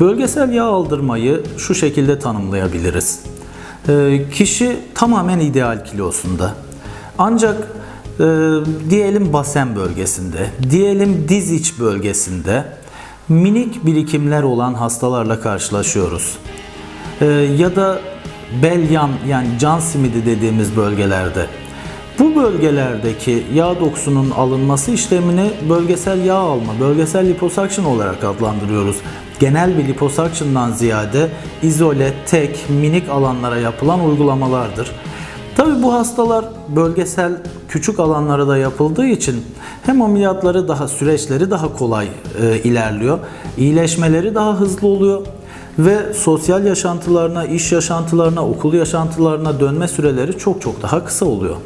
Bölgesel yağ aldırmayı şu şekilde tanımlayabiliriz. Ee, kişi tamamen ideal kilosunda. Ancak e, diyelim basen bölgesinde, diyelim diz iç bölgesinde minik birikimler olan hastalarla karşılaşıyoruz. Ee, ya da bel yan yani can simidi dediğimiz bölgelerde. Bu bölgelerdeki yağ dokusunun alınması işlemini bölgesel yağ alma, bölgesel liposuction olarak adlandırıyoruz. Genel bir liposuction'dan ziyade izole, tek, minik alanlara yapılan uygulamalardır. Tabi bu hastalar bölgesel küçük alanlara da yapıldığı için hem ameliyatları daha süreçleri daha kolay e, ilerliyor. iyileşmeleri daha hızlı oluyor ve sosyal yaşantılarına, iş yaşantılarına, okul yaşantılarına dönme süreleri çok çok daha kısa oluyor.